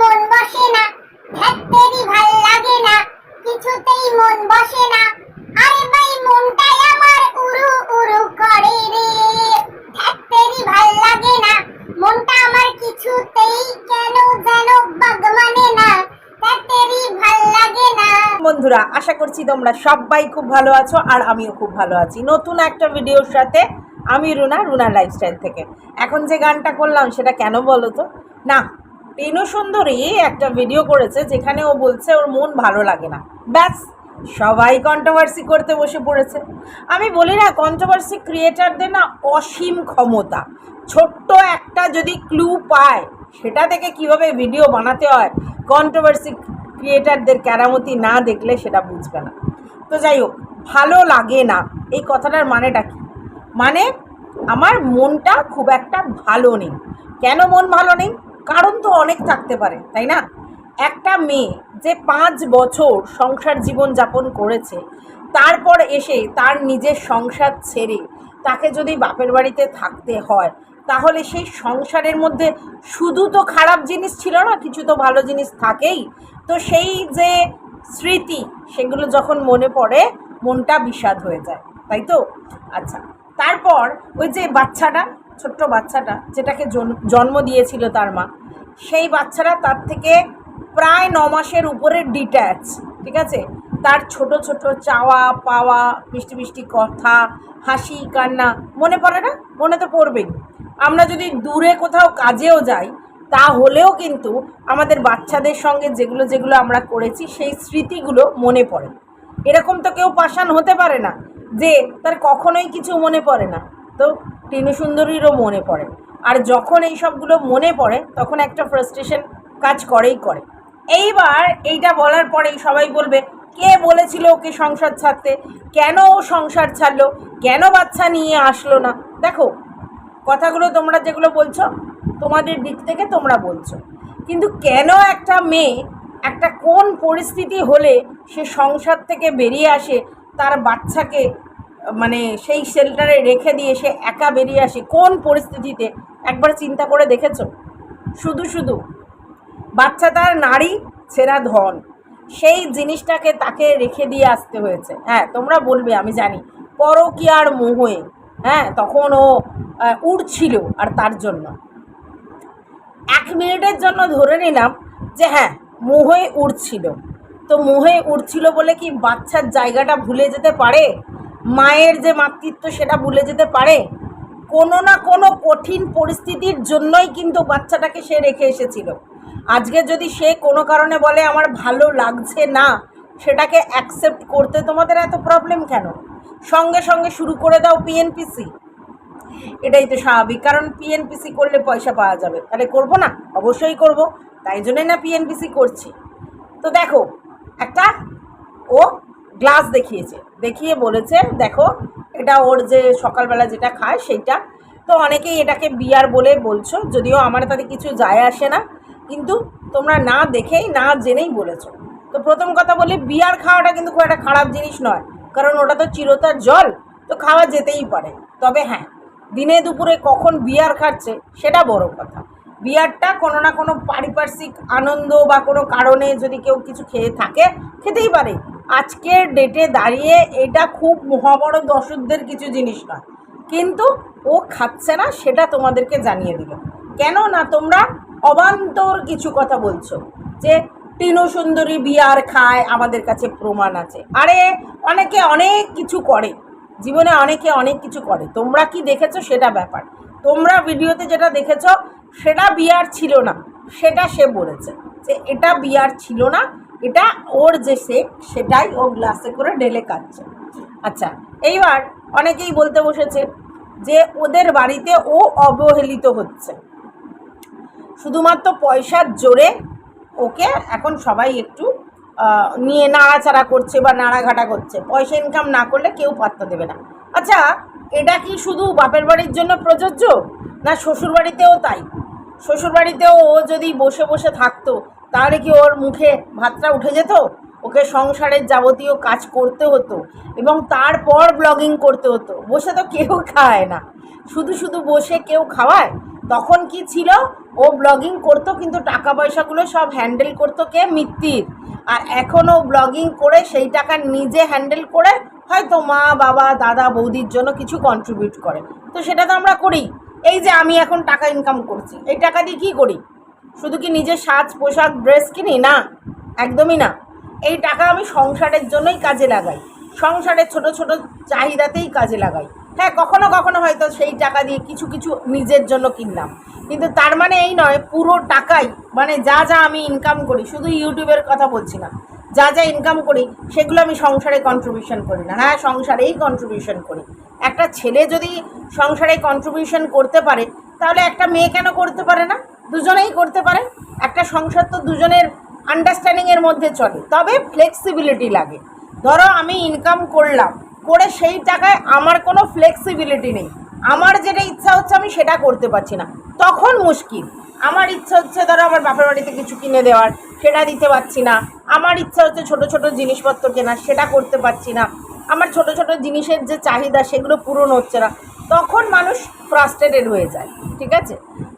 মন বসে না ধ্যাত্তেরি ভালো লাগে না, কিছুতেই মন বসে না। আরে ভাই, মনটাই আমার উড়ু উড়ু করে রে। ধ্যাত্তেরি ভালো লাগে না, মনটা আমার কিছুতেই কেন যেন বাগ মানে না। ধ্যাত্তেরি ভালো লাগে না। বন্ধুরা, আশা করছি তোমরা সবাই খুব ভালো আছো আর আমিও খুব ভালো আছি। নতুন একটা ভিডিওর সাথে আমি রুনা রুনা লাইফস্টাইল থেকে। এখন যে গানটা করলাম, সেটা কেন বলো তো? না টেনু সুন্দরী একটা ভিডিও করেছে যেখানে ও বলছে ওর মন ভালো লাগে না। ব্যাস, সবাই কন্ট্রোভার্সি করতে বসে পড়েছে। আমি বলি না কন্ট্রোভার্সি ক্রিয়েটারদের না অসীম ক্ষমতা। ছোট্ট একটা যদি ক্লু পায়, সেটা থেকে কীভাবে ভিডিও বানাতে হয় কন্ট্রোভার্সি ক্রিয়েটারদের কেরামতি না দেখলে সেটা বুঝবে না। তো যাই হোক, ভালো লাগে না, এই কথাটার মানেটা কি? মানে আমার মনটা খুব একটা ভালো নেই। কেন মন ভালো নেই? কারণ তো অনেক থাকতে পারে, তাই না? একটা মেয়ে যে পাঁচ বছর সংসার জীবন যাপন করেছে, তারপর এসে তার নিজের সংসার ছেড়ে তাকে যদি বাপের বাড়িতে থাকতে হয়, তাহলে সেই সংসারের মধ্যে শুধু তো খারাপ জিনিস ছিল না, কিছু তো ভালো জিনিস থাকেই। তো সেই যে স্মৃতি, সেগুলো যখন মনে পড়ে, মনটা বিষাদ হয়ে যায়, তাই তো? আচ্ছা তারপর ওই যে বাচ্চাটা ছোট্ট বাচ্চাটা যেটাকে জন্ম দিয়েছিল তার মা, সেই বাচ্চারা তার থেকে প্রায় ন মাসের উপরে ডিট্যাচ ঠিক আছে? তার ছোট ছোট চাওয়া, পাওয়া, মিষ্টি মিষ্টি কথা, হাসি, কান্না, মনে পড়ে না? মনে তো পড়বেই। আমরা যদি দূরে কোথাও কাজেও যাই, তাহলেও কিন্তু আমাদের বাচ্চাদের সঙ্গে যেগুলো যেগুলো আমরা করেছি, সেই স্মৃতিগুলো মনে পড়ে। এরকম তো কেউ পাষাণ হতে পারে না, যে তার কখনোই কিছু মনে পড়ে না। তো টিনু সুন্দরীরও মনে পড়ে। আর যখন এই সবগুলো মনে পড়ে, তখন একটা ফ্রাস্ট্রেশন কাজ করেই করে। এইবার এইটা বলার পরেই সবাই বলবে, কে বলেছিল ওকে সংসার ছাড়তে? কেন ও সংসার ছাড়লো? কেন বাচ্চা নিয়ে আসলো না? দেখো, কথাগুলো তোমরা যেগুলো বলছো, তোমাদের দিক থেকে তোমরা বলছো। কিন্তু কেন একটা মেয়ে একটা কোন পরিস্থিতি হলে সে সংসার থেকে বেরিয়ে আসে, তার বাচ্চাকে মানে সেই শেল্টারে রেখে দিয়ে সে একা বেরিয়ে আসে। কোন পরিস্থিতিতে? একবার চিন্তা করে দেখেছ? শুধু শুধু। বাচ্চা তার নারী, ছেঁড়া ধন। সেই জিনিসটাকে তাকে রেখে দিয়ে আসতে হয়েছে। হ্যাঁ তোমরা বলবে, আমি জানি। পরকীয়ার মোহে হ্যাঁ তখন ও উড়ছিল আর তার জন্য। এক মিনিটের জন্য ধরে নিলাম যে হ্যাঁ মোহে উড়ছিল। তো মোহে উড়ছিল বলে কি বাচ্চার জায়গাটা ভুলে যেতে পারে? মায়ের যে মাতৃত্ব সেটা ভুলে যেতে পারে? কোনো না কোনো কঠিন পরিস্থিতির জন্যই কিন্তু বাচ্চাটাকে সে রেখে এসেছিল। আজকে যদি সে কোনো কারণে বলে, আমার ভালো লাগছে না সেটাকে অ্যাকসেপ্ট করতে তোমাদের এত প্রবলেম কেন? সঙ্গে সঙ্গে শুরু করে দাও পিএনপিসি এটাই তো স্বাভাবিক, কারণ পিএনপিসি করলে পয়সা পাওয়া যাবে। তাহলে করব না? অবশ্যই করব। তাই জন্যই না পিএনপিসি করছি। তো দেখো, একটা ও গ্লাস দেখিয়েছে। দেখিয়ে বলেছে, দেখো, এটা ওর যে সকালবেলা যেটা খায় সেইটা। তো অনেকেই এটাকে বিয়ার বলে বলছো, যদিও আমার তাতে কিছু যায় আসে না, কিন্তু তোমরা না দেখেই, না জেনেই বলেছ। তো প্রথম কথা বলি বিয়ার খাওয়াটা কিন্তু খুব একটা খারাপ জিনিস নয়, কারণ ওটা তো চিরতার জল, তো খাওয়া যেতেই পারে। তবে হ্যাঁ দিনে দুপুরে কখন বিয়ার খাচ্ছে, সেটা বড় কথা। বিয়ারটা কোনো না কোনো পারিপার্শ্বিক আনন্দ বা কোনো কারণে যদি কেউ কিছু খেয়ে থাকে, খেতেই পারে। আজকের ডেটে দাঁড়িয়ে এটা খুব মহাবড় দর্শকদের কিছু জিনিস নয়। কিন্তু ও খাচ্ছে না, সেটা তোমাদেরকে জানিয়ে দিল। কেন না তোমরা অবান্তর কিছু কথা বলছো যে টিনু সুন্দরী বিয়ার খায়, আমাদের কাছে প্রমাণ আছে। আরে, অনেকে অনেক কিছু করে। জীবনে অনেকে অনেক কিছু করে। তোমরা কি দেখেছ? সেটা ব্যাপার। তোমরা ভিডিওতে যেটা দেখেছ, সেটা বিয়ার ছিল না। সেটা সে বলেছে যে এটা বিয়ার ছিল না এটা ওর যে শেক সেটাই ও গ্লাসে করে ঢেলে খাচ্ছে আচ্ছা এইবার অনেকেই বলতে বসেছে যে ওদের বাড়িতে ও অবহেলিত হচ্ছে। শুধুমাত্র পয়সার জোরে ওকে এখন সবাই একটু নিয়ে নাড়াচাড়া করছে বা নাড়াঘাটা করছে। পয়সা ইনকাম না করলে কেউ পাত্তা দেবে না। আচ্ছা এটা কি শুধু বাপের বাড়ির জন্য প্রযোজ্য? না শ্বশুর বাড়িতেও তাই? শ্বশুর বাড়িতেও ও যদি বসে বসে থাকতো তাহলে কি ওর মুখে ভাতটা উঠে যেত? ওকে সংসারের যাবতীয় কাজ করতে হতো এবং তারপর ব্লগিং করতে হতো। বসে তো কেউ খায় না। শুধু শুধু বসে কেউ খাওয়ায়? তখন কি ছিল? ও ব্লগিং করতো, কিন্তু টাকা পয়সাগুলো সব হ্যান্ডেল করতো কে? মিত্তির। আর এখনও ব্লগিং করে সেই টাকা নিজে হ্যান্ডেল করে হয়তো মা, বাবা, দাদা, বৌদির জন্য কিছু কন্ট্রিবিউট করে। তো সেটা তো আমরা করি। এই যে আমি এখন টাকা ইনকাম করছি। এই টাকা দিয়ে কী করি? শুধু কি নিজের সাজ, পোশাক ড্রেস কিনি? না, একদমই না। এই টাকা আমি সংসারের জন্যই কাজে লাগাই। সংসারের ছোট ছোট চাহিদাতেই কাজে লাগাই। হ্যাঁ কখনো কখনো হয়তো সেই টাকা দিয়ে কিছু কিছু নিজের জন্য কিনলাম। কিন্তু তার মানে এই নয়, পুরো টাকাই মানে যা যা আমি ইনকাম করি, শুধু ইউটিউবের কথা বলছি না। যা যা ইনকাম করি, সেগুলো আমি সংসারে কন্ট্রিবিউশন করি না। হ্যাঁ সংসারেই কন্ট্রিবিউশন করি। একটা ছেলে যদি সংসারে কন্ট্রিবিউশন করতে পারে, তাহলে একটা মেয়ে কেন করতে পারে না? দুজনেই করতে পারে একটা সংসার তো দুজনের আন্ডারস্ট্যান্ডিংয়ের মধ্যে চলে। তবে ফ্লেক্সিবিলিটি লাগে। ধরো আমি ইনকাম করলাম, করে সেই টাকায় আমার কোনো ফ্লেক্সিবিলিটি নেই। আমার যেটা ইচ্ছা হচ্ছে আমি সেটা করতে পারছি না। তখন মুশকিল। আমার ইচ্ছা হচ্ছে ধরো আমার বাপের বাড়িতে কিছু কিনে দেওয়ার, সেটা দিতে পারছি না। আমার ইচ্ছা হচ্ছে ছোট ছোট জিনিসপত্র কেনার, সেটা করতে পারছি না। আমার ছোট ছোট জিনিসের যে চাহিদা, সেগুলো পূরণ হচ্ছে না। তখন মানুষ ফ্রাস্ট্রেটেড হয়ে যায়। ঠিক আছে?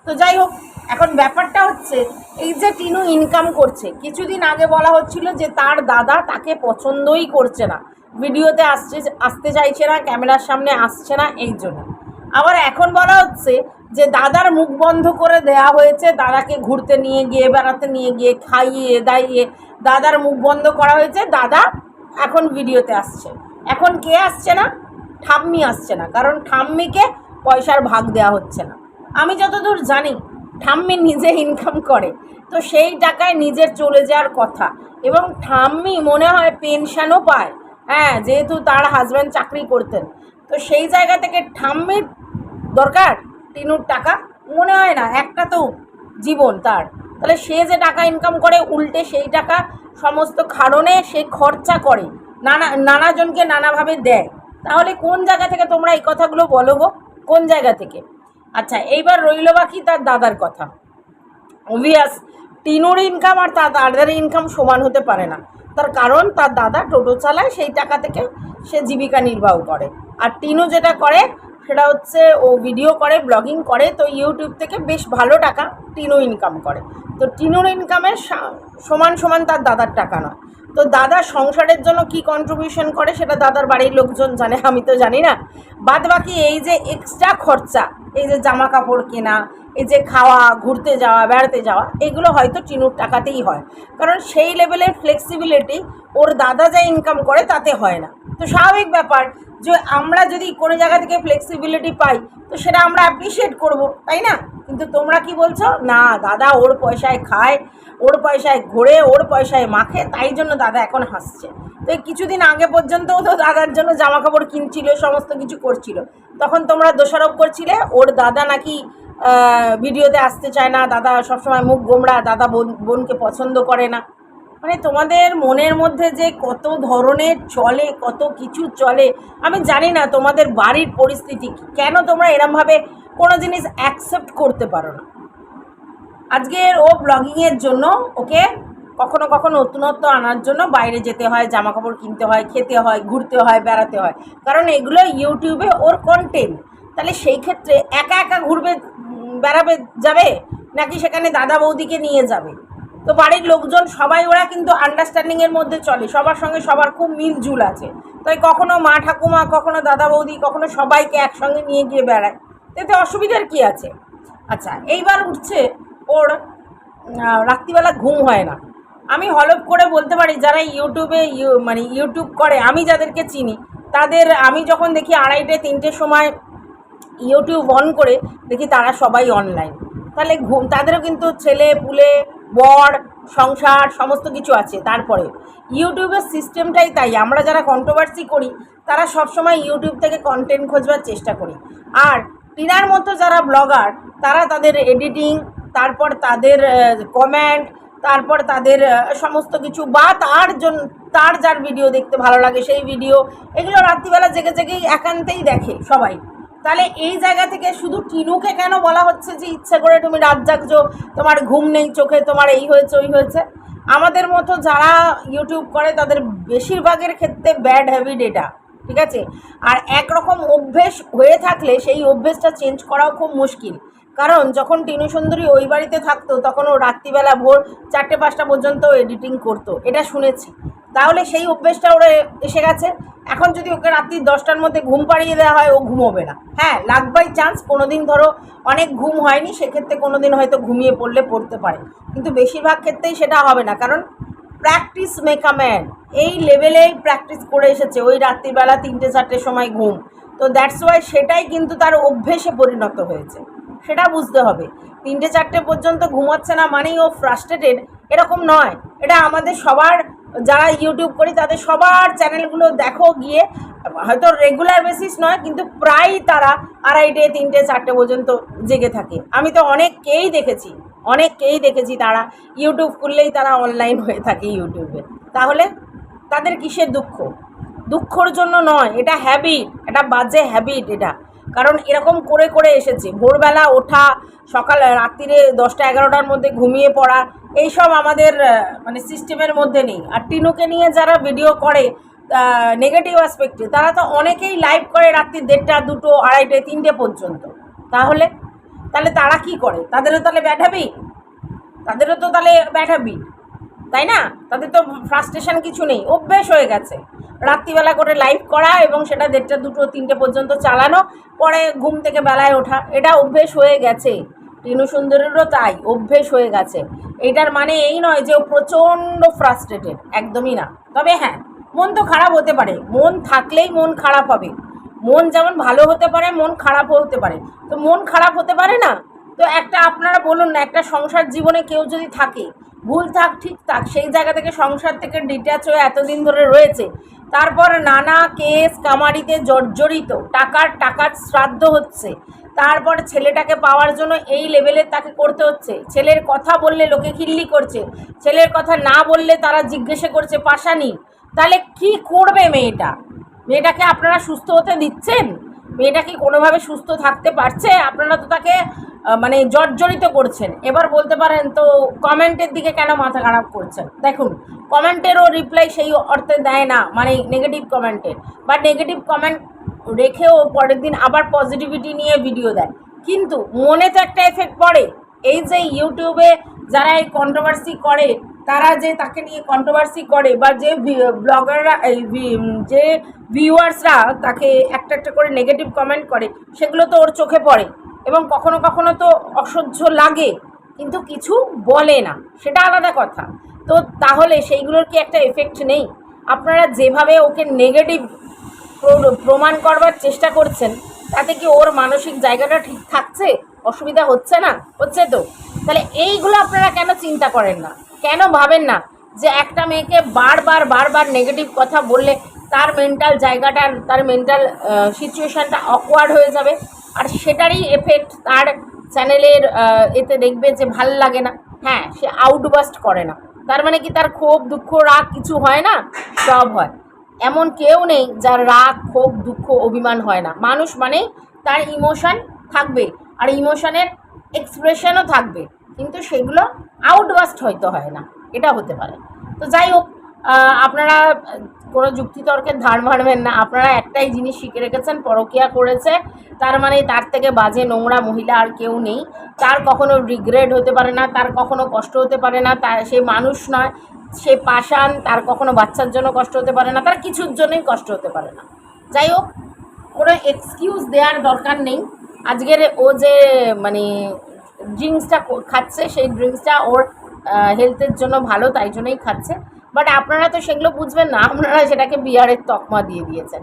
তো যাই হোক এখন ব্যাপারটা হচ্ছে, এই যে টিনু ইনকাম করছে, কিছুদিন আগে বলা হচ্ছিল যে তার দাদা তাকে পছন্দই করছে না। ভিডিওতে আসছে, আসতে চাইছে না, ক্যামেরার সামনে আসছে না, এই জন্য। আবার এখন বলা হচ্ছে যে দাদার মুখ বন্ধ করে দেয়া হয়েছে, দাদাকে ঘুরতে নিয়ে গিয়ে, বেড়াতে নিয়ে গিয়ে, খাইয়ে, দাইয়ে, দাদার মুখ বন্ধ করা হয়েছে, দাদা এখন ভিডিওতে আসছে। এখন কে আসছে না? ঠাম্মি আসছে না, কারণ ঠাম্মিকে পয়সার ভাগ দেওয়া হচ্ছে না। আমি যতদূর জানি ঠাম্মি নিজে ইনকাম করে। তো সেই টাকায় নিজের চলে যাওয়ার কথা। এবং ঠাম্মি মনে হয় পেনশনও পায়। হ্যাঁ যেহেতু তার হাজব্যান্ড চাকরি করতেন। তো সেই জায়গা থেকে ঠাম্মির দরকার টিনুর টাকা। মনে হয় না, একটা তো জীবন তার। তাহলে সে যে টাকা ইনকাম করে, উল্টে সেই টাকা সমস্ত কারণে সে খরচা করে। নানা, নানাজনকে নানাভাবে দেয়। তাহলে কোন জায়গা থেকে তোমরা এই কথাগুলো বলো কোন জায়গা থেকে? আচ্ছা এইবার রইল বাকি তার দাদার কথা। অবভিয়াস টিনুর ইনকাম আর তার দাদার ইনকাম সমান হতে পারে না। তার কারণ, তার দাদা টোটো চালায়, সেই টাকা থেকে সে জীবিকা নির্বাহ করে। আর টিনু যেটা করে, সেটা হচ্ছে ও ভিডিও করে ব্লগিং করে, তো ইউটিউব থেকে বেশ ভালো টাকা টিনু ইনকাম করে। তো টিনুর ইনকামের সমান সমান তার দাদার টাকা নয়। তো দাদা সংসারের জন্য কি কন্ট্রিবিউশন করে সেটা দাদার বাড়ির লোকজন জানে, আমি তো জানি না। বাদ বাকি এই যে এক্সট্রা খরচা, এই যে জামা কাপড় কেনা, এই যে খাওয়া, ঘুরতে যাওয়া, বেড়াতে যাওয়া, এগুলো হয়তো চিনুর টাকাতেই হয়। কারণ সেই লেভেলের ফ্লেক্সিবিলিটি ওর দাদা যা ইনকাম করে তাতে হয় না। তো স্বাভাবিক ব্যাপার যে আমরা যদি কোনো জায়গা থেকে ফ্লেক্সিবিলিটি পাই, তো সেটা আমরা অ্যাপ্রিসিয়েট করব, তাই না? কিন্তু তোমরা কি বলছো? না, দাদা ওর পয়সায় খায়, ওর পয়সায় ঘোরে, ওর পয়সায় মাখে, তাই জন্য দাদা এখন হাসছে। তো কিছুদিন আগে পর্যন্তও তো দাদার জন্য জামা কাপড় কিনছিল সমস্ত কিছু করছিল। তখন তোমরা দোষারোপ করছিলে, ওর দাদা নাকি ভিডিওতে আসতে চায় না, দাদা সবসময় মুখ গোমড়া, দাদা বোন, বোনকে পছন্দ করে না। মানে তোমাদের মনের মধ্যে যে কত ধরনের চলে, কত কিছু চলে, আমি জানি না তোমাদের বাড়ির পরিস্থিতি কেন তোমরা এরমভাবে কোনো জিনিস অ্যাকসেপ্ট করতে পারো না। আজকের ও ব্লগিংয়ের জন্য ওকে কখনো কখনো নতুনত্ব আনার জন্য বাইরে যেতে হয় জামা কাপড় কিনতে হয়, খেতে হয়, ঘুরতে হয়, বেড়াতে হয়। কারণ এগুলো ইউটিউবে ওর কন্টেন্ট তাহলে সেই ক্ষেত্রে একা একা ঘুরবে বেড়াবে যাবে? নাকি সেখানে দাদা বৌদিকে নিয়ে যাবে? তো বাড়ির লোকজন সবাই ওরা কিন্তু আন্ডারস্ট্যান্ডিংয়ের মধ্যে চলে। সবার সঙ্গে সবার খুব মিলজুল আছে। তাই কখনো মা ঠাকুমা, কখনো দাদা বৌদি, কখনো সবাইকে একসঙ্গে নিয়ে গিয়ে বেড়ায়। এতে অসুবিধার কি আছে? আচ্ছা এইবার উঠছে ওর রাত্রিবেলা ঘুম হয় না। আমি হলপ করে বলতে পারি, যারা ইউটিউবে ইউ- মানে ইউটিউব করে, আমি যাদেরকে চিনি, তাদের, আমি যখন দেখি আড়াইটে তিনটের সময় ইউটিউব অন করে দেখি তারা সবাই অনলাইন তাহলে ঘুম, তাদেরও কিন্তু ছেলে, পুলে, বর, সংসার, সমস্ত কিছু আছে তারপরে। ইউটিউবের সিস্টেমটাই তাই, আমরা যারা কন্ট্রোভার্সি করি, তারা সবসময় ইউটিউব থেকে কন্টেন্ট খোঁজবার চেষ্টা করি। আর টিনার মতো যারা ব্লগার, তারা তাদের এডিটিং তারপর তাদের কমেন্ট তারপর তাদের সমস্ত কিছু বা তার জন্য তার যার ভিডিও দেখতে ভালো লাগে সেই ভিডিও এগুলো রাত্রিবেলা জেগে জেগেই একান্তেই দেখে সবাই। তাহলে এই জায়গা থেকে শুধু টিনুকে কেন বলা হচ্ছে যে, ইচ্ছে করে তুমি রাত জাগছো, তোমার ঘুম নেই চোখে, তোমার এই হয়েছে, ওই হয়েছে আমাদের মতো যারা ইউটিউব করে, তাদের বেশিরভাগের ক্ষেত্রে ব্যাড হ্যাবিট এটা। ঠিক আছে? আর একরকম অভ্যেস হয়ে থাকলে সেই অভ্যেসটা চেঞ্জ করাও খুব মুশকিল। কারণ যখন টিনু সুন্দরী ওই বাড়িতে থাকতো, তখন ও রাত্রিবেলা ভোর চারটে পাঁচটা পর্যন্ত এডিটিং করতো। এটা শুনেছি। তাহলে সেই অভ্যেসটা ওরা এসে গেছে। এখন যদি ওকে রাত্রি দশটার মধ্যে ঘুম পাড়িয়ে দেওয়া হয়, ও ঘুমোবে না। হ্যাঁ লাক বাই চান্স কোনো দিন ধরো অনেক ঘুম হয়নি, সেক্ষেত্রে কোনো দিন হয়তো ঘুমিয়ে পড়লে পড়তে পারে। কিন্তু বেশিরভাগ ক্ষেত্রেই সেটা হবে না। কারণ প্র্যাকটিস মেকা ম্যান এই লেভেলেই প্র্যাকটিস করে এসেছে। ওই রাত্রিবেলা তিনটে, চারটের সময় ঘুম। তো দ্যাটস ওয়াই সেটাই কিন্তু তার অভ্যেসে পরিণত হয়েছে। সেটা বুঝতে হবে। তিনটে, চারটে পর্যন্ত ঘুমাচ্ছে না মানেই ও ফ্রাস্ট্রেটেড এরকম নয়। এটা আমাদের সবার, যারা ইউটিউব করি তাদের সবার চ্যানেলগুলো দেখো গিয়ে। হয়তো রেগুলার বেসিস নয়, কিন্তু প্রায় তারা আড়াইটে তিনটে, চারটে পর্যন্ত জেগে থাকে। আমি তো অনেককেই দেখেছি অনেককেই দেখেছি তারা। ইউটিউব খুললেই তারা অনলাইন হয়ে থাকে ইউটিউবে তাহলে তাদের কিসের দুঃখ? দুঃখর জন্য নয়, এটা হ্যাবিট এটা বাজে হ্যাবিট এটা। কারণ এরকম করে করে এসেছে, ভোরবেলা ওঠা, সকাল রাত্রিরে দশটা এগারোটার মধ্যে ঘুমিয়ে পড়া, এইসব আমাদের মানে সিস্টেমের মধ্যে নেই। আর টিনুকে নিয়ে যারা ভিডিও করে নেগেটিভ অ্যাসপেক্টে তারা তো অনেকেই লাইভ করে রাত্রি দেড়টা, দুটো, আড়াইটে, তিনটে পর্যন্ত। তাহলে? তাহলে তারা কি করে? তাদেরও তাহলে ব্যাড হ্যাবিট তাদেরও তো তাহলে ব্যাড হ্যাবিট তাই না? তাদের তো ফ্রাস্ট্রেশন কিছু নেই। অভ্যেস হয়ে গেছে। রাত্রিবেলা করে লাইভ করা এবং সেটা দেড়টা, দুটো, তিনটে পর্যন্ত চালানো, পরে ঘুম থেকে বেলায় ওঠা, এটা অভ্যেস হয়ে গেছে। টিনু সুন্দরেরও তাই, অভ্যেস হয়ে গেছে। এটার মানে এই নয় যে ও প্রচণ্ড ফ্রাস্ট্রেটেড একদমই না। তবে হ্যাঁ মন তো খারাপ হতে পারে। মন থাকলেই মন খারাপ হবে। মন যেমন ভালো হতে পারে, মন খারাপও হতে পারে। তো মন খারাপ হতে পারে না? তো একটা আপনারা বলুন না, একটা সংসার জীবনে কেউ যদি থাকে ভুল থাক, ঠিক থাক, সেই জায়গা থেকে সংসার থেকে ডিট্যাচ হয়ে এতদিন ধরে রয়েছে। তারপর নানা কেস কামারিতে জর্জরিত, টাকার টাকার শ্রাদ্ধ হচ্ছে। তারপর ছেলেটাকে পাওয়ার জন্য এই লেভেলের তাকে করতে হচ্ছে। ছেলের কথা বললে লোকে খিল্লি করছে। ছেলের কথা না বললে তারা জিজ্ঞেসে করছে, পাশানি, তাহলে কি করবে মেয়েটা? মেয়েটাকে আপনারা সুস্থ হতে দিচ্ছেন? মেয়েটা কি কোনোভাবে সুস্থ থাকতে পারছে? আপনারা তো তাকে মানে জর্জরিত করছেন। এবার বলতে পারেন তো কমেন্টের দিকে কেন মাথা খারাপ করছেন? দেখুন, কমেন্টেরও রিপ্লাই সেই অর্থে দেয় না মানে নেগেটিভ কমেন্টের বা নেগেটিভ কমেন্ট রেখেও পরের দিন আবার পজিটিভিটি নিয়ে ভিডিও দেয়। কিন্তু মনে তো একটা এফেক্ট পড়ে। এই যে ইউটিউবে যারা এই কন্ট্রোভার্সি করে, তারা যে তাকে নিয়ে কন্ট্রোভার্সি করে বা যে ব্লগাররা এই যে ভিউয়ার্সরা তাকে একটা একটা করে নেগেটিভ কমেন্ট করে, সেগুলো তো ওর চোখে পড়ে। এবং কখনো কখনো তো অসহ্য লাগে, কিন্তু কিছু বলে না। সেটা আলাদা কথা। তো তাহলে সেইগুলোর কি একটা এফেক্ট নেই? আপনারা যেভাবে ওকে নেগেটিভ প্রমাণ করবার চেষ্টা করছেন, তাতে কি ওর মানসিক জায়গাটা ঠিক থাকছে? অসুবিধা হচ্ছে না? হচ্ছে তো? তাহলে এইগুলো আপনারা কেন চিন্তা করেন না? কেন ভাবেন না যে একটা মেয়েকে বারবার বারবার নেগেটিভ কথা বললে তার মেন্টাল জায়গাটার তার মেন্টাল সিচুয়েশানটা অকওয়ার্ড হয়ে যাবে? আর সেটারই এফেক্ট তার চ্যানেলের এতে দেখবে যে ভালো লাগে না। হ্যাঁ সে আউটবাস্ট করে না। তার মানে কি, তার ক্ষোভ, দুঃখ, রাগ কিছু হয় না? সব হয়। এমন কেউ নেই যার রাগ, ক্ষোভ, দুঃখ, অভিমান হয় না। মানুষ মানে তার ইমোশন থাকবে আর ইমোশনের এক্সপ্রেশনও থাকবে। কিন্তু সেগুলো আউটবাস্ট হয়তো হয় না। এটা হতে পারে। তো যাই হোক আপনারা কোনো যুক্তিতর্কের ধার মারবেন না। আপনারা একটাই জিনিস শিখে রেখেছেন, পরকিয়া করেছে। তার মানে তার থেকে বাজে নোংরা মহিলা আর কেউ নেই। তার কখনো রিগ্রেট হতে পারে না, তার কখনো কষ্ট হতে পারে না। তার সে মানুষ নয়, সে পাষাণ, তার কখনো বাচ্চার জন্য কষ্ট হতে পারে না, তার কিছুর জন্যই কষ্ট হতে পারে না। যাই হোক, কোনো এক্সকিউজ দেওয়ার দরকার নেই। আজকের ও যে মানে ড্রিঙ্কসটা খাচ্ছে, সেই ড্রিঙ্কসটা ওর হেলথের জন্য ভালো, তাই জন্যই খাচ্ছে। বাট আপনারা তো সেগুলো বুঝবেন না, আপনারা সেটাকে বিয়ারের তকমা দিয়ে দিয়েছেন।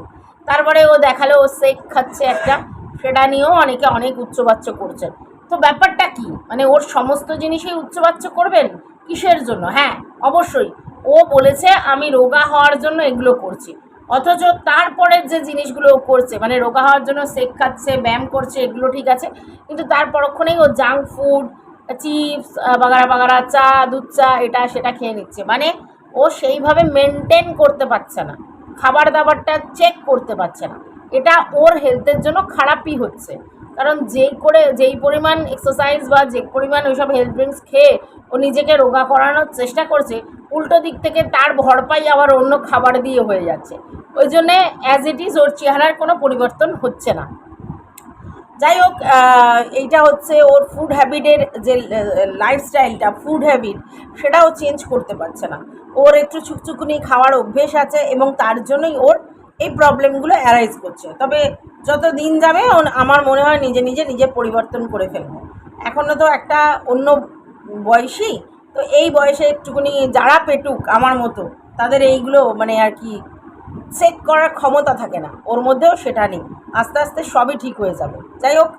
তারপরে ও দেখাল, ও সেক খাচ্ছে একটা, সেটা নিয়েও অনেকে অনেক উচ্চবাচ্য করছেন। তো ব্যাপারটা কি? মানে ওর সমস্ত জিনিসেই উচ্চবাচ্য করবেন? কিসের জন্য? হ্যাঁ অবশ্যই। ও বলেছে, আমি রোগা হওয়ার জন্য এগুলো করছি। অথচ তারপরে যে জিনিসগুলো করছে মানে রোগা হওয়ার জন্য সেক খাচ্ছে, ব্যায়াম করছে, এগুলো ঠিক আছে। কিন্তু তার পরক্ষণেই ও জাঙ্ক ফুড, চিপস বাগারা বাগারা চা, দুধ চা, এটা সেটা খেয়ে নিচ্ছে। মানে ও সেইভাবে মেনটেন করতে পারছে না। খাবার দাবারটা চেক করতে পারছে না। এটা ওর হেলথের জন্য খারাপই হচ্ছে। কারণ যেই করে, যেই পরিমাণ এক্সারসাইজ বা যে পরিমাণ ওইসব হেলথ ড্রিঙ্কস খেয়ে ও নিজেকে রোগা করানোর চেষ্টা করছে, উল্টো দিক থেকে তার ভরপাই আবার অন্য খাবার দিয়ে হয়ে যাচ্ছে। ওই জন্যে অ্যাজ ইট ইজ ওর চেহারার কোনো পরিবর্তন হচ্ছে না। যাই হোক এইটা হচ্ছে ওর ফুড হ্যাবিটের যে লাইফস্টাইলটা ফুড হ্যাবিট সেটাও চেঞ্জ করতে পারছে না। ওর একটু ছুকছুকুনি খাওয়ার অভ্যেস আছে এবং তার জন্যই ওর এই প্রবলেমগুলো অ্যারাইজ করছে। তবে যত দিন যাবে আমার মনে হয় নিজে নিজে নিজে পরিবর্তন করে ফেলব। এখনও তো একটা অন্য বয়সী, তো এই বয়সে একটুকুনি যারা পেটুক আমার মতো, তাদের এইগুলো মানে আর কি সেট করার ক্ষমতা থাকে না। ওর মধ্যেও সেটা নেই। আস্তে আস্তে সবই ঠিক হয়ে যাবে। যাই হোক,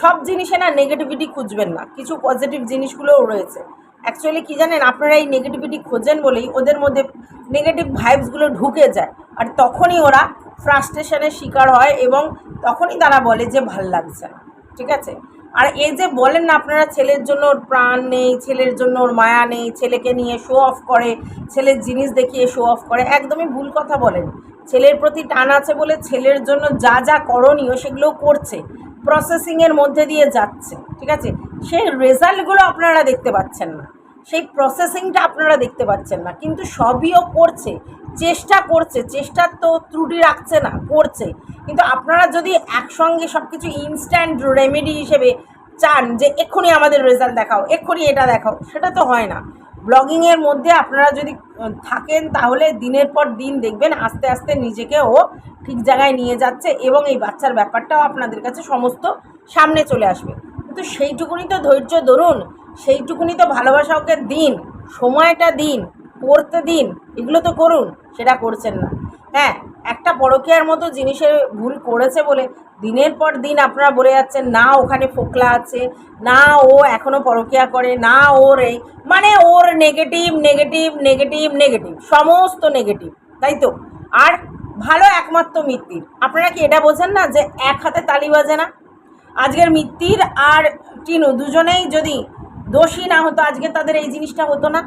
সব জিনিসে না নেগেটিভিটি খুঁজবেন না। কিছু পজিটিভ জিনিসগুলোও রয়েছে। অ্যাকচুয়ালি কি জানেন, আপনারা এই নেগেটিভিটি খোঁজেন বলেই ওদের মধ্যে নেগেটিভ ভাইবসগুলো ঢুকে যায়। আর তখনই ওরা ফ্রাস্ট্রেশনের শিকার হয় এবং তখনই তারা বলে যে, ভালো লাগছে না। ঠিক আছে? আর এই যে বলেন না আপনারা, ছেলের জন্য ওর প্রাণ নেই, ছেলের জন্য ওর মায়া নেই, ছেলেকে নিয়ে শো অফ করে, ছেলের জিনিস দেখিয়ে শো অফ করে, একদমই ভুল কথা বলেন। ছেলের প্রতি টান আছে বলে ছেলের জন্য যা যা করণীয় সেগুলোও করছে। প্রসেসিংয়ের মধ্যে দিয়ে যাচ্ছে, ঠিক আছে? সেই রেজাল্টগুলো আপনারা দেখতে পাচ্ছেন না। সেই প্রসেসিংটা আপনারা দেখতে পাচ্ছেন না। কিন্তু সবইও করছে, চেষ্টা করছে, চেষ্টার তো ত্রুটি রাখছে না, করছে। কিন্তু আপনারা যদি একসঙ্গে সব কিছু ইনস্ট্যান্ট রেমেডি হিসেবে চান যে, এক্ষুনি আমাদের রেজাল্ট দেখাও, এক্ষুনি এটা দেখাও, সেটা তো হয় না। ব্লগিংয়ের মধ্যে আপনারা যদি থাকেন তাহলে দিনের পর দিন দেখবেন আস্তে আস্তে নিজেকে ও ঠিক জায়গায় নিয়ে যাচ্ছে এবং এই বাচ্চার ব্যাপারটাও আপনাদের কাছে সমস্ত সামনে চলে আসবে। কিন্তু সেইটুকুনি তো ধৈর্য ধরুন, সেইটুকুনি তো ভালোবাসা ওকে দিন, সময়টা দিন, পড়তে দিন, এগুলো তো করুন, সেটা করছেন না। হ্যাঁ একটা পরকীয়ার মতো জিনিসের ভুল করেছে বলে দিনের পর দিন আপনারা বলে যাচ্ছেন, না, ওখানে ফোকলা আছে, না, ও এখনও পরকীয়া করে, না, ওর এই মানে ওর নেগেটিভ নেগেটিভ নেগেটিভ নেগেটিভ সমস্ত নেগেটিভ তাই তো? আর ভালো একমাত্র মিত্তির, আপনারা কি এটা বোঝেন না যে এক হাতে তালি বাজে না? আজকের মিত্তির আর টিনু দুজনেই যদি দোষী না হতো, আজকে তাদের এই জিনিসটা হতো না?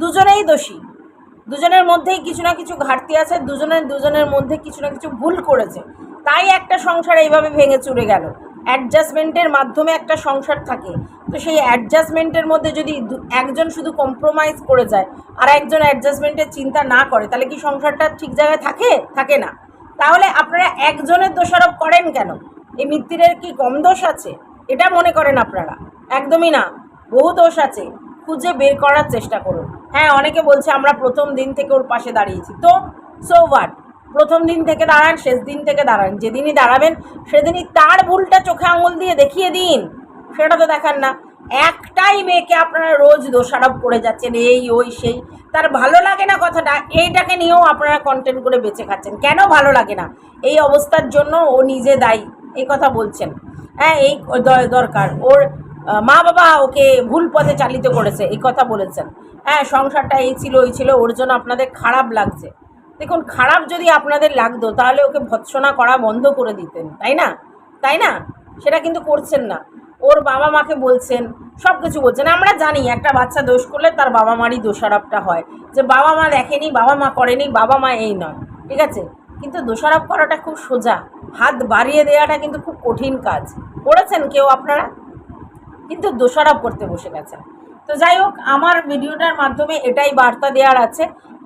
দুজনেই দোষী। দুজনের মধ্যেই কিছু না কিছু ঘাটতি আছে দুজনের দুজনের মধ্যে কিছু না কিছু ভুল করেছে। তাই একটা সংসার এইভাবে ভেঙে চুরে গেল। অ্যাডজাস্টমেন্টের মাধ্যমে একটা সংসার থাকে। তো সেই অ্যাডজাস্টমেন্টের মধ্যে যদি একজন শুধু কম্প্রোমাইজ করে যায়, আর একজন অ্যাডজাস্টমেন্টের চিন্তা না করে, তাহলে কি সংসারটা ঠিক জায়গায় থাকে? থাকে না। তাহলে আপনারা একজনের দোষারোপ করেন কেন? এই মিত্তিরের কি কম দোষ আছে? এটা মনে করেন আপনারা। একদমই না। বহু দোষ আছে। খুঁজে বের করার চেষ্টা করুন। হ্যাঁ অনেকে বলছে আমরা প্রথম দিন থেকে ওর পাশে দাঁড়িয়েছি। তো সো হোয়াট প্রথম দিন থেকে দাঁড়ান, শেষ দিন থেকে দাঁড়ান। যেদিনই দাঁড়াবেন, সেদিনই তার ভুলটা চোখে আঙুল দিয়ে দেখিয়ে দিন। সেটা তো দেখান না। একটাই মেয়েকে আপনারা রোজ দোষারোপ করে যাচ্ছেন, এই, ওই, সেই। তার ভালো লাগে না কথাটা, এইটাকে নিয়েও আপনারা কন্টেন্ট করে বেঁচে খাচ্ছেন। কেন ভালো লাগে না? এই অবস্থার জন্য ও নিজে দায়ী, এই কথা বলছেন। হ্যাঁ এই দরকার। ওর মা বাবা ওকে ভুল পথে চালিত করেছে, এই কথা বলেছেন। হ্যাঁ সংসারটা এই ছিল, ওই ছিল, ওর জন্য আপনাদের খারাপ লাগছে। দেখুন, খারাপ যদি আপনাদের লাগতো, তাহলে ওকে ভৎসনা করা বন্ধ করে দিতেন, তাই না? তাই না? সেটা কিন্তু করছেন না। ওর বাবা মাকে বলছেন, সব কিছু বলছেন। আমরা জানি, একটা বাচ্চা দোষ করলে তার বাবা মারই দোষারোপটা হয়। যে বাবা মা দেখেনি, বাবা মা করেনি, বাবা মা এই নয়, ঠিক আছে? কিন্তু দোষারোপ করাটা খুব সোজা। হাত বাড়িয়ে দেওয়াটা কিন্তু খুব কঠিন কাজ। করেছেন কেউ আপনারা? কিন্তু দোষারোপ করতে বসে গেছেন তো যাই হোক, আমার ভিডিওটার মাধ্যমে এটাই বার্তা দেওয়ার আছে,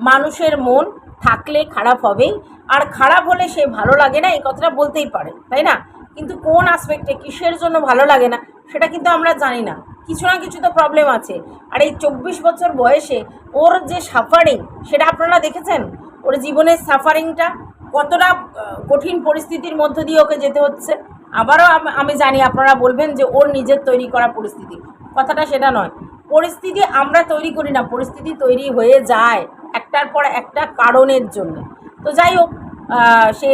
মানুষের মন থাকলে খারাপ হবেই, আর খারাপ হলে সে ভালো লাগে না, এই কথাটা বলতেই পারে, তাই না? কিন্তু কোন আসপেক্টে কিসের জন্য ভালো লাগে না, সেটা কিন্তু আমরা জানি না। কিছু না কিছু তো প্রবলেম আছে। আর এই চব্বিশ বছর বয়সে ওর যে সাফারিং সেটা আপনারা দেখেছেন? ওর জীবনের সাফারিংটা কতটা কঠিন পরিস্থিতির মধ্য দিয়ে ওকে যেতে হচ্ছে? আবারও আমি জানি আপনারা বলবেন যে ওর নিজের তৈরি করা পরিস্থিতি। কথাটা সেটা নয়। পরিস্থিতি আমরা তৈরি করি না, পরিস্থিতি তৈরি হয়ে যায় একটার পর একটা কারণের জন্য। তো যাই হোক সে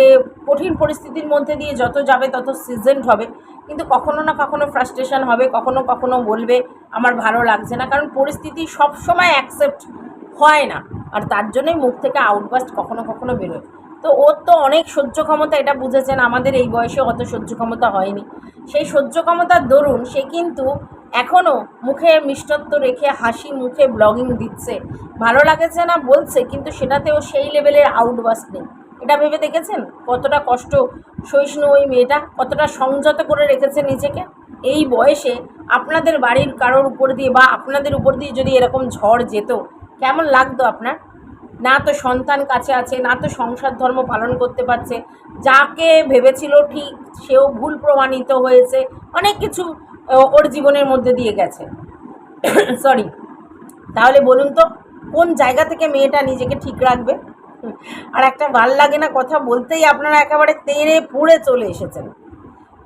কঠিন পরিস্থিতির মধ্যে দিয়ে যত যাবে তত সিজেন্ট হবে। কিন্তু কখনো না কখনো ফ্রাস্ট্রেশন হবে, কখনো কখনো বলবে, আমার ভালো লাগছে না। কারণ পরিস্থিতি সব সময় অ্যাকসেপ্ট হয় না। আর তার জন্যই মুখ থেকে আউটবাস্ট কখনো কখনো বেরোয়। তো ওর তো অনেক সহ্য ক্ষমতা, এটা বুঝেছেন, আমাদের এই বয়সে অত সহ্য ক্ষমতা হয়নি। সেই সহ্য ক্ষমতার দরুন সে কিন্তু এখনও মুখে মিষ্টত্ব রেখে হাসি মুখে ব্লগিং দিচ্ছে। ভালো লাগেছে না বলছে, কিন্তু সেটাতেও সেই লেভেলের আউটবাস্ট নেই। এটা ভেবে দেখেছেন? কতটা কষ্ট সহিষ্ণু ওই মেয়েটা, কতটা সংযত করে রেখেছে নিজেকে? এই বয়সে আপনাদের বাড়ির কারোর উপর দিয়ে বা আপনাদের উপর দিয়ে যদি এরকম ঝড় যেত, কেমন লাগতো আপনার? না তো সন্তান কাছে আছে, না তো সংসার ধর্ম পালন করতে পারছে। যাকে ভেবেছিল ঠিক, সেও ভুল প্রমাণিত হয়েছে। অনেক কিছু ওর জীবনের মধ্যে দিয়ে গেছে। সরি তাহলে বলুন তো, কোন জায়গা থেকে মেয়েটা নিজেকে ঠিক রাখবে? আর একটা ভালো লাগে না কথা বলতেই আপনারা একেবারে তেড়ে পুড়ে চলে এসেছেন।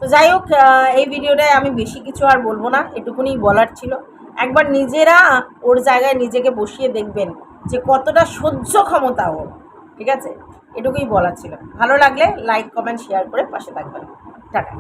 তো যাই হোক এই ভিডিওটায় আমি বেশি কিছু আর বলব না এটুকুনি বলার ছিল। একবার নিজেরা ওর জায়গায় নিজেকে বসিয়ে দেখবেন। যে কতটা সহ্য ক্ষমতা ওর, ঠিক আছে? এটুকুই বলার ছিল। ভালো লাগলে লাইক কমেন্ট শেয়ার করে পাশে থাকবেন। টাটা।